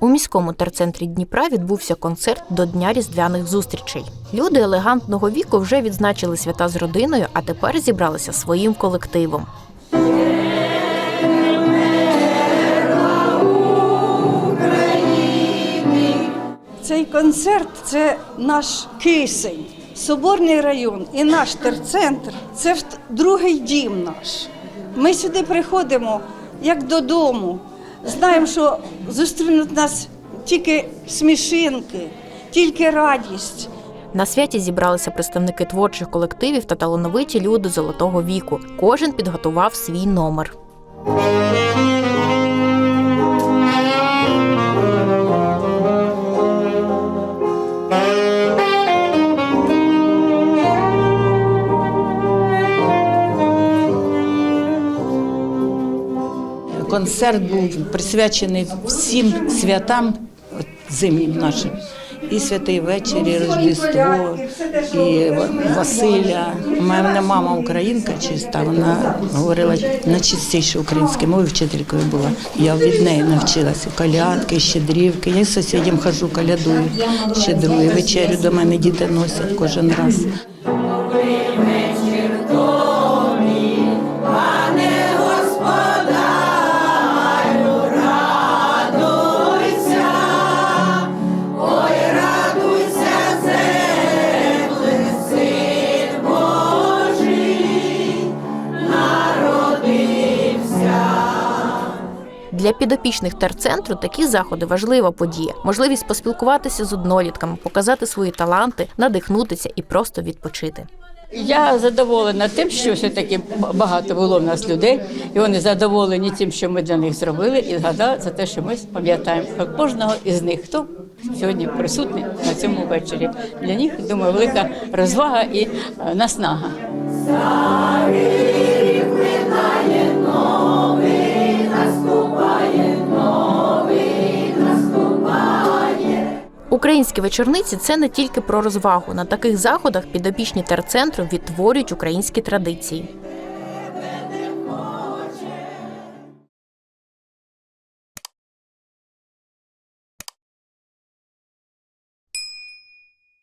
У міському терцентрі Дніпра відбувся концерт до Дня різдвяних зустрічей. Люди елегантного віку вже відзначили свята з родиною, а тепер зібралися своїм колективом. Цей концерт це наш кисень, Соборний район і наш терцентр це другий дім наш. Ми сюди приходимо як додому. Знаємо, що зустрінуть нас тільки смішинки, тільки радість. На святі зібралися представники творчих колективів та талановиті люди золотого віку. Кожен підготував свій номер. Концерт був присвячений всім святам зимнім нашим. І святий вечір, і Рождество, і Василя. У мене мама українка чиста, вона говорила найчистіше українське мови, вчителькою була. Я від неї навчилася. Колядки, щедрівки. Я сусідям хожу, колядую, щедрую. Вечерю до мене діти носять кожен раз. Для підопічних терцентру такі заходи важлива подія. Можливість поспілкуватися з однолітками, показати свої таланти, надихнутися і просто відпочити. Я задоволена тим, що все таки багато було в нас людей, і вони задоволені тим, що ми для них зробили, і згадали за те, що ми пам'ятаємо кожного із них, хто сьогодні присутній на цьому вечорі. Для них думаю, велика розвага і е, наснага. Українські вечорниці це не тільки про розвагу. На таких заходах підопічні терцентру відтворюють українські традиції.